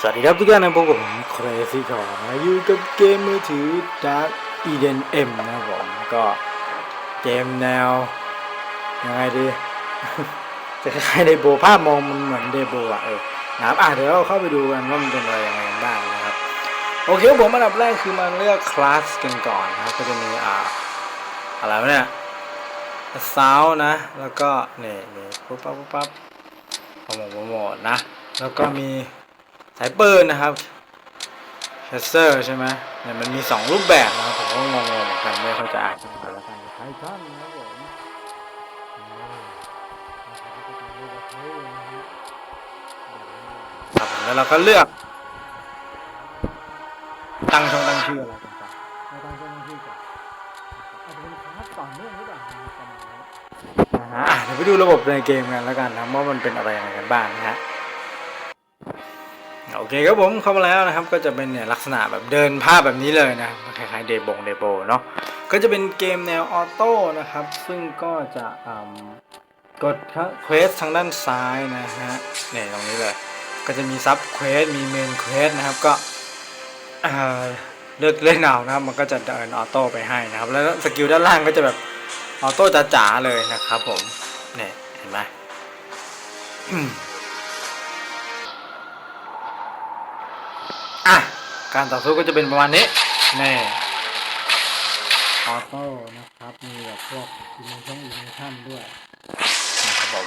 สวัสดีครับทุกท่านนะพบกับผมเครซี่คอนอยู่กับเกมมือถือ Dark Eden M นะครับผมก็เกมแนว ยังไงดี จะคล้ายเดโบภาพมองมันเหมือนเดโบอะเออนะครับอะเดี๋ยวเราเข้าไปดูกันว่ามันเป็นอะไรยังไงกันบ้างนะครับ โอเคผมอันดับแรกคือมาเลือกคลาสกันก่อนนะครับ ก็จะมีอ่าอะไรวะเนี่ยซาวนะ แล้วก็เนี่ยเนี่ยปุ๊บปั๊บปุ๊บปั๊บโปรโมทโปรโมทนะ แล้วก็มี สายปืนนะครับเชสเซอร์ใช่ไหมเนี่ยมันมี2รูปแบบนะครับผมก็งงๆเหมือนกันไม่เข้าใจอ่านกันแล้วกันไททันนะครับผมครับผมแล้วเราก็เลือก ตั้งช่องตั้งชื่ออะไรต่างๆไม่ตั้งช่องตั้งชื่อก่อนอาจจะเป็นคลาสต่อเนื่องหรือเปล่านะครับประมาณนี้นะฮะอะเดี๋ยวไปดูระบบในเกมกันแล้วกันนะว่ามันเป็นอะไรยังไงกันบ้างนะฮะโอ เคครับผมเข้ามาแล้วนะครับ ก็จะเป็นเนี่ยลักษณะแบบเดินภาพแบบนี้เลยนะคล้ายๆเดบงเดโบเนาะก็จะเป็นเกมแนวออโต้นะครับ ซึ่งก็จะกดเควสทางด้านซ้ายนะฮะเนี่ยตรงนี้เลยก็จะมีซับเควสมีเมนเควสนะครับก็เลือกเล่นเอานะครับมันก็จะเดินออโต้ไปให้นะครับ แล้วสกิลด้านล่างก็จะแบบออโต้จ๋าๆเลยนะครับผมเนี่ยเห็นไหม อะ การต่อสู้ก็จะเป็นประมาณนี้แน่ออโต้นะครับ มีแบบพวกอินชั่นอินโนชั่นด้วยนะครับผม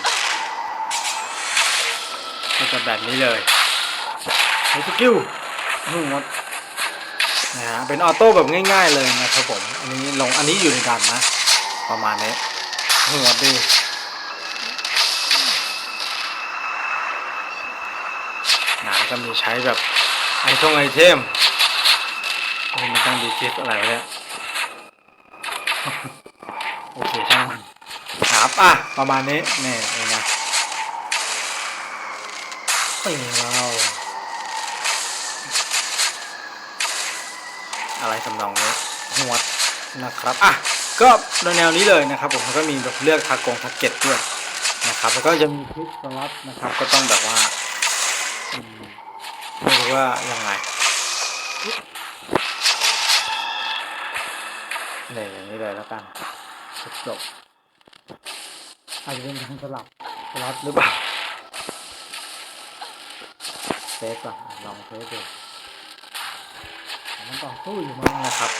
ก็จะแบบนี้เลยเฮ้ยสกิลหมดนะฮะเป็นออโต้แบบง่าย ๆเลยนะครับผม อันนี้ลงอันนี้อยู่ในดันนะ ประมาณนี้หัวดีนะก็มีใช้แบบ ไอทงไอเทมนี่มันตั้งดีจิสอะไรเนี่ยโอเคช่างครับอะ ประมาณนี้นี่เองนะไม่เราอะไรทำนองนี้หัวนะครับ อะ ก็ในแนวนี้เลยนะครับ ผมแล้วก็มีแบบเลือกทากงทาเก็ตด้วยนะครับ แล้วก็จะมีคลิกสล็อตนะครับ ก็ต้องแบบว่า ว่ายังไงเนี่ยอย่างนี้เลยแล้วกันจบอาจจะเป็นทางสลับสลับหรือเปล่าเซฟก่อนอะลองเซฟดูมันต่อสู้อยู่มั้งนะครับ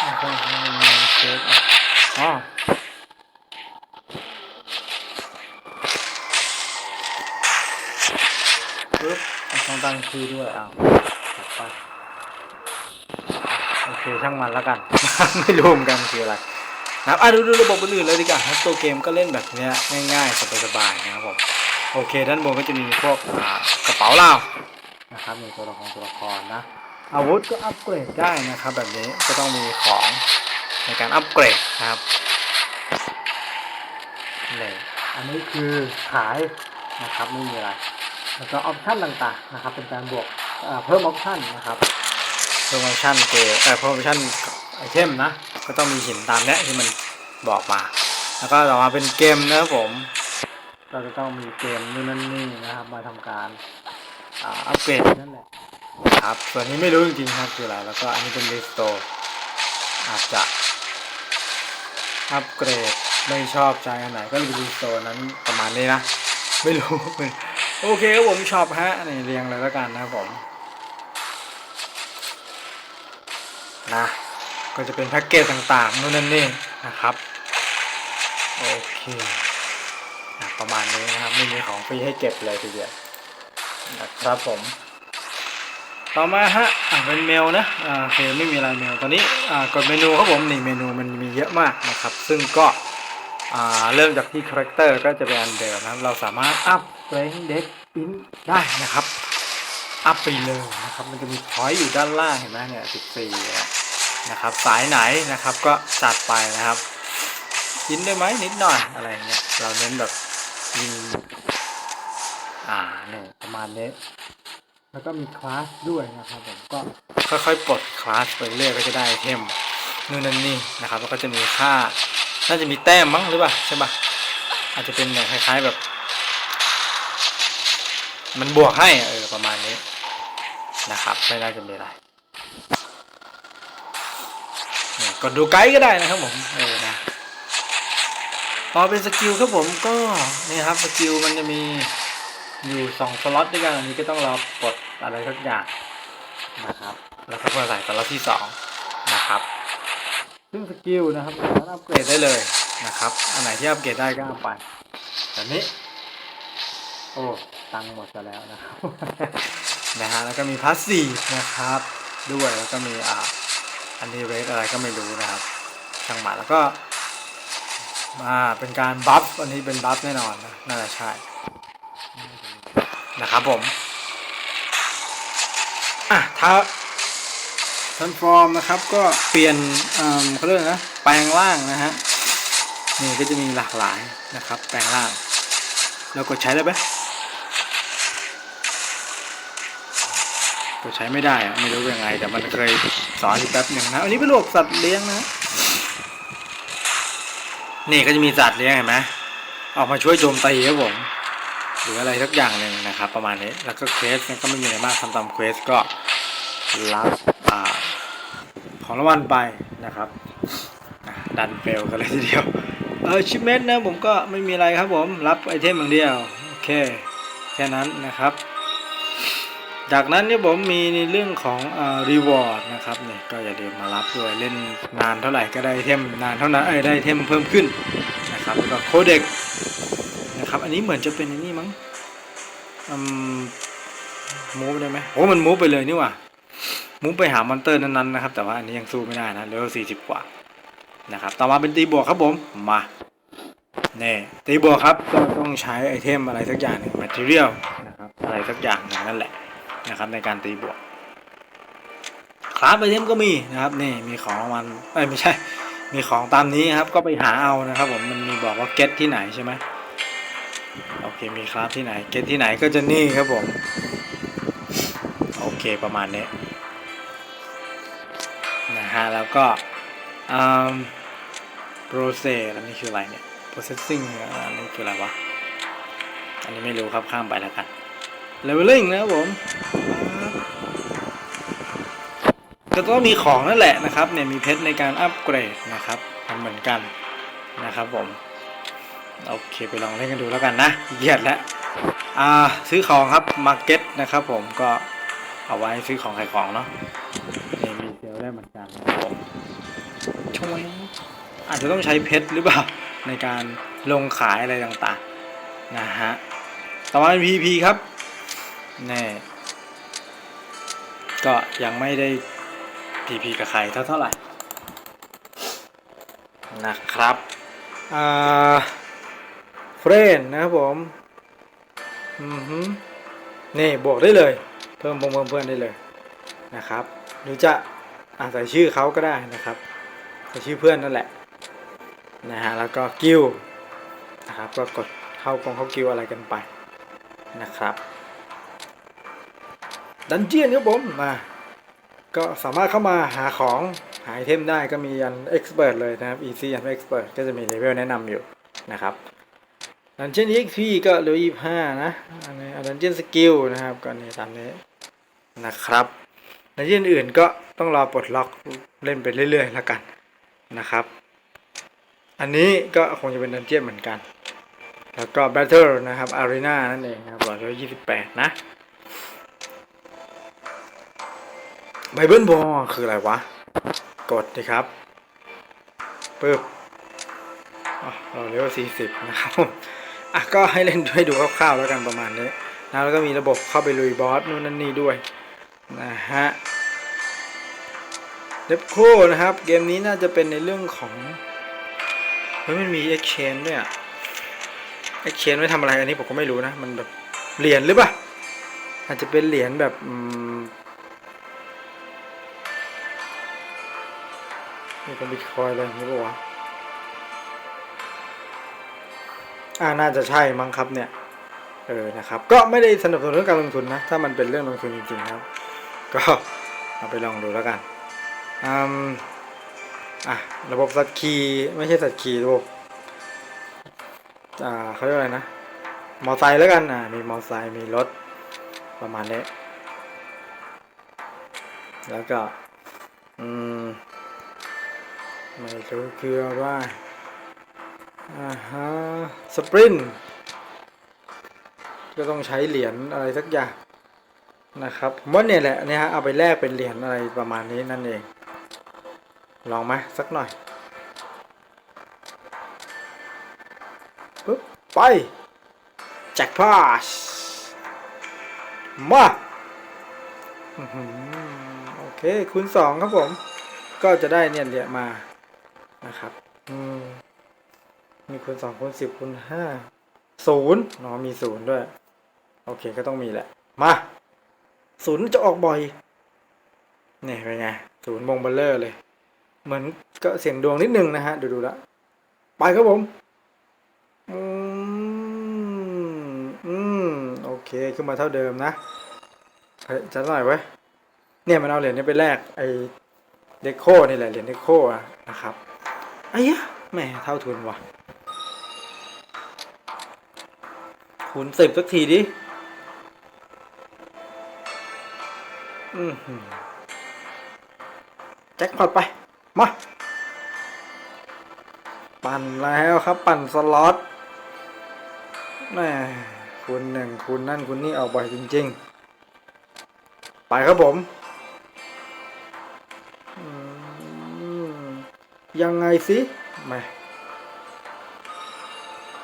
โอเคมันเซฟอะอ๋อปึ๊บ ต้องตั้งชื่อด้วยอ้าวถัดไปโอเคช่างมันแล้วกัน ไม่รู้เหมือนกันคืออะไรนะครับอะดูดูระบบอื่นๆเลยดีกว่าครับตัวเกมก็เล่นแบบเนี้ยง่ายๆสบายๆนะครับผมโอเค ด้านบนก็จะมีพวกอ่ากระเป๋าเรานะครับมีตัวละครตัวละครนะ อาวุธก็อัปเกรดได้นะครับ แบบนี้ก็ต้องมีของในการอัปเกรดนะครับนี่อันนี้คือขายนะครับไม่มีอะไร แล้วก็ออปชั่นต่างๆนะครับเป็นการบวกเอ่อเพิ่มออปชั่นนะครับเพิ่มออปชั่นเกเอ่อเพิ่มออปชั่นไอเทมนะก็ต้องมีหินตามเนี้ยที่มันบอกมา แล้วก็ต่อมาเป็นเกมนะครับผมก็จะต้องมีเกมนู่นนั่นนี่นะครับ มาทำการอ่าอัปเกรดนั่นแหละครับส่วนนี้ไม่รู้จริงๆครับคืออะไรแล้วก็อันนี้เป็นรีสโตร์อาจจะอัปเกรดไม่ชอบใจอันไหนก็รีสโตร์นั้นประมาณนี้นะ ไม่รู้ โอเคครับผมชอบฮะนี่เรียงเลยแล้วกันนะครับผมนะก็จะเป็นแพ็กเกจต่างๆนู่นนั่นนี่นะครับโอเคนะประมาณนี้นะครับไม่มีของฟรีให้เก็บเลยทีเดียวนะครับผม ต่อมาฮะอะเป็นเมลนะอ่าโอเคไม่มีอะไรเมลตอนนี้อ่ากดเมนูครับผมนี่เมนูมันมีเยอะมากนะครับ ซึ่งก็อ่าเริ่มจากที่คาแรคเตอร์ก็จะเป็นอันเดิมนะครับเราสามารถอัพเรนเด็ก อินได้นะครับ อัพไปเลยนะครับ มันจะมีพอยต์อยู่ด้านล่างเห็นไหมเนี่ย14นะครับ สายไหนนะครับก็จัดไปนะครับกินได้ไหมนิดหน่อยอะไรเงี้ย เราเน้นแบบยิงอ่าเนี่ยประมาณนี้ แล้วก็มีคลาสด้วยนะครับผมก็ค่อยๆปลดคลาสไปเรื่อยก็จะได้เทมนู่นนั่นนี่นะครับ แล้วก็จะมีค่า น่าจะมีแต้มมั้งหรือเปล่าใช่ปะอาจจะเป็นอย่างคล้ายๆแบบ มันบวกให้เออประมาณนี้นะครับ ไม่น่าจะมีอะไรเนี่ยกดดูไกด์ก็ได้นะครับผมเออนะพอเป็นสกิลครับผมก็นี่ครับสกิลมันจะมีอยู่สองสล็อตด้วยกันอันนี้ก็ต้องรอกดอะไรสักอย่างนะครับแล้วก็มาใส่สล็อตที่สองนะครับซึ่งสกิลนะครับสามารถอัปเกรดได้เลยนะครับ อันไหนที่อัปเกรดได้ก็เอาไปแบบนี้โอ้ ตังค์หมดแล้วนะครับนะฮะแล้วก็มีพาสซีฟนะครับ ด้วยแล้วก็มีอ่าอันนี้เรทอะไรก็ไม่รู้นะครับช่างหมาแล้วก็มาเป็นการบัฟอันนี้เป็นบัฟแน่นอนนะน่าจะใช่นะครับผมอะถ้า transform นะครับก็เปลี่ยนเอ่อเขาเรียกอะไรนะแปลงร่างนะฮะนี่ก็จะมีหลากหลายนะครับ แปลงร่างเรากดใช้ได้ไหม กดใช้ไม่ได้อะไม่รู้ยังไง แต่มันเคยสอนอยู่แป๊บหนึ่งนะอันนี้เป็นระบบสัตว์เลี้ยงนะ นี่ก็จะมีสัตว์เลี้ยงเห็นไหมออกมาช่วยโจมตีครับผมหรืออะไรสักอย่างหนึ่งนะครับ ประมาณนี้แล้วก็เควสก็ไม่มีอะไรมากทำตามเควสก็รับอ่าของรางวัลไปนะครับดันเฟลกันเลยทีเดียวเออชิปเมนนะผมก็ไม่มีอะไรครับผมรับไอเทมอย่างเดียว โอเค แค่นั้นนะครับ จากนั้นเนี่ยผมมีในเรื่องของรีวอร์ดนะครับเนี่ยก็อย่าลืมมารับด้วยเล่นนานเท่าไหร่ก็ได้เทมนานเท่านั้นเอ้ได้เทมเพิ่มขึ้นนะครับแล้วก็โคเด็กนะครับอันนี้เหมือนจะเป็นอันนี้มั้งมูฟได้ไหมโอ้มันมูฟไปเลยนี่ว่ามุ้งไปหามอนเตอร์นั้นๆนะครับแต่ว่าอันนี้ยังสู้ไม่ได้นะเลเวลสี่สิบกว่านะครับต่อมาเป็นตีบวกครับผมมาเนี่ยตีบวกครับก็ต้องใช้ไอเทมอะไรสักอย่างหนึ่ง material นะครับอะไรสักอย่างนั่นแหละ นะครับในการตีบวกคลาสไอเทมก็มีนะครับนี่มีของรางวัลเอ้ยไม่ใช่ มีของตามนี้ครับก็ไปหาเอานะครับผมมันมีบอกว่าเก็ตที่ไหนใช่ไหมโอเคมีคลาสที่ไหนเก็ตที่ไหนก็จะนี่ครับผมโอเคประมาณนี้นะฮะแล้วก็โปรเซสอันนี้คืออะไรเนี่ย processing อันนี้คืออะไรวะ อันนี้ไม่รู้ครับข้ามไปแล้วกัน leveling นะครับผมก็ต้องมีของนั่นแหละนะครับเนี่ยมีเพชรในการอัปเกรดนะครับมันเหมือนกันนะครับผมโอเคไปลองเล่นกันดูแล้วกันนะเหยียดแล้วอ่าซื้อของครับ market นะครับผมก็เอาไว้ซื้อของขายของเนาะนี่มีเซลได้เหมือนกันนะครับผมช่วยอาจจะต้องใช้เพชรหรือเปล่าในการลงขายอะไรต่างๆนะฮะต่อมาเป็น PP ครับ แน่ ก็ยังไม่ได้ PP กับใครเท่าเท่าไหร่ นะครับอ่าเฟรนนะครับผมอือฮึนี่บวกได้เลย เพิ่มเพิ่มเพื่อนได้เลยนะครับ หรือจะอาใส่ชื่อเขาก็ได้นะครับใส่ชื่อเพื่อนนั่นแหละนะฮะแล้วก็กิลนะครับก็กดเข้ากองเข้ากิลอะไรกันไปนะครับ ดันเจียนครับผมมาก็สามารถเข้ามาหาของหาไอเทมได้ก็มียันเอ็กซ์เพรสเลยนะครับ easy ยันเอ็กซ์เพรสก็จะมีเลเวลแนะนำอยู่นะครับดันเจียน exp ก็เหลือ25นะ อันนี้ดันเจียนสกิลนะครับก็นี่ตามนี้นะครับในที่อื่นก็ต้องรอปลดล็อกเล่นไปเรื่อยๆแล้วกันนะครับ อันนี้ก็คงจะเป็นดันเจี้ยนเหมือนกัน แล้วก็ Battle นะครับ Arena นั่นเองนะครับร้อยยี่สิบแปดนะ Bible Ball คืออะไรวะ กดดิครับปึ๊บเราเรียกว่าสี่สิบนะครับอะก็ให้เล่นให้ดูคร่าวๆแล้วกันประมาณนี้นะแล้วก็มีระบบเข้าไปลุยบอสนู่นนั่นนี่ด้วยนะฮะเดฟโคนะครับ เกมนี้น่าจะเป็นในเรื่องของเฮ้ยมันมี exchange ด้วยอะ exchange ไว้ทำอะไรอันนี้ผมก็ไม่รู้นะ มันแบบเหรียญหรือเปล่าอาจจะเป็นเหรียญแบบ นี่เป็นบิตคอยอะไรอย่างนี้ป่าวะอ่าน่าจะใช่มั้งครับเนี่ย เออ นะครับ ก็ไม่ได้สนับสนุนเรื่องการลงทุนนะ ถ้ามันเป็นเรื่องลงทุนจริงๆครับ ก็เอาไปลองดูแล้วกันอืมอะ ระบบสัตว์ขี่ไม่ใช่สัตว์ขี่ระบบอ่าเขาเรียกอะไรนะ มอไซค์แล้วกัน อะมีมอไซค์มีรถประมาณนี้ แล้วก็ อืม ไม่รู้คืออะไรอ่าฮะสปรินก็ต้องใช้เหรียญอะไรสักอย่างนะครับมว่าเนี่ยแหละเนี่ยฮะเอาไปแลกเป็นเหรียญอะไรประมาณนี้นั่นเอง ลองไหมสักหน่อยปึ๊บไปแจ็คพาสมาโอเคคูณสองครับผม ก็จะได้เนี่ยเหรียญมา นะครับ อืม มีคูณสองคูณสิบคูณห้าศูนย์เนาะมีศูนย์ด้วย โอเคก็ต้องมีแหละ มาศูนย์จะออกบ่อย เนี่ยเป็นไงศูนย์มงเบลเลอร์เลย เหมือนก็เสียงดวงนิดนึงนะฮะ ดูดูละไปครับผม อืม อืม โอเค ขึ้นมาเท่าเดิมนะเฮ้ยจะหน่อยไว้เนี่ยมันเอาเหรียญนี้ไปแลกไอเดโคนี่แหละเหรียญเดโคอะนะครับ ไอ้ยะแหม่เท่าทุนว่ะคูณสิบสักทีดิอือหือแจ็คพอตไป มา ปั่นแล้วครับ ปั่นสล็อตแม่คุณหนึ่งคุณนั่นคุณนี่เอาบ่อยจริง ๆ ไปครับผม ยังไงสิแหม่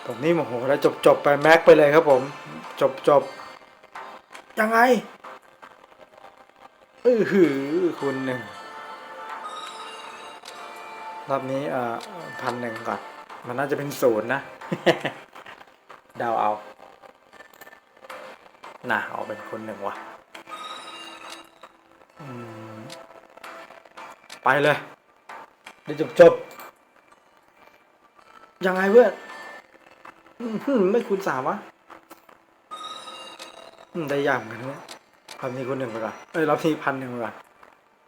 ผมนี่โมโหแล้วจบจบไปแม็กไปเลยครับผม จบจบยังไงอือหือคุณหนึ่งรอบนี้อ่อพันหนึ่งก่อน มันน่าจะเป็นศูนย์นะเดาเอาน่ะเอาเป็นคนหนึ่งว่ะไปเลย ได้จบจบยังไงเพื่อนไม่คูณสามวะได้ยากเหมือนกันเนี่ยรอบนี้คูณหนึ่งไปก่อนเอ้ยรอบนี้พันหนึ่งไปก่อน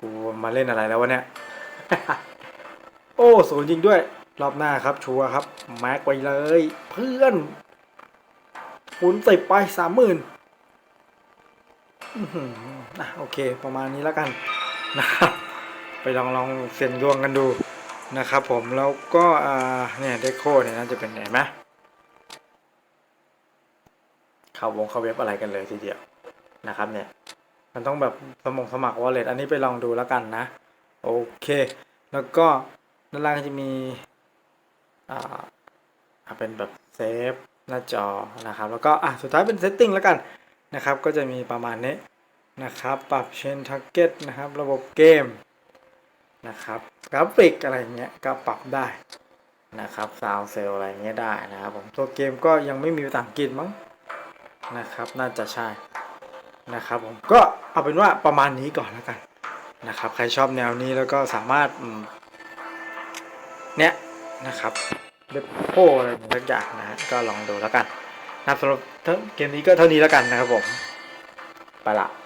กูมาเล่นอะไรแล้ววะเนี่ย โอ้ศูนย์จริงด้วย รอบหน้าครับ ชัวร์ครับ แม็กไปเลย เพื่อนคูณสิบไปสามหมื่นอะโอเค ประมาณนี้แล้วกันนะครับไปลองลองเสี่ยงดวงกันดู นะครับผมแล้วก็เนี่ยเดโคเนี่ยน่าจะเป็นไหนไหมเข้าวงเข้าเว็บอะไรกันเลยทีเดียวนะครับเนี่ยมันต้องแบบสมองสมัครวอลเล็ตอันนี้ไปลองดูแล้วกันนะ โอเค แล้วก็ด้านล่างจะมีอ่าอ่าเป็นแบบเซฟหน้าจอนะครับ แล้วก็อะสุดท้ายเป็นเซตติ้งแล้วกันนะครับ ก็จะมีประมาณนี้นะครับ ปรับเชนทาร์เก็ตนะครับ ระบบเกม นะครับกราฟิกอะไรเงี้ยก็ปรับได้นะครับซาวเซลอะไรเงี้ยได้นะครับผมตัวเกมก็ยังไม่มีภาษาอังกฤษมั้งนะครับ น่าจะใช่นะครับผมก็เอาเป็นว่าประมาณนี้ก่อนแล้วกันนะครับ ใครชอบแนวนี้แล้วก็สามารถเนี้ยนะครับเล็บโปอะไรสักอย่างนะฮะก็ลองดูแล้วกันนะสำหรับเกมนี้ก็เท่านี้แล้วกันนะครับผม ไปละ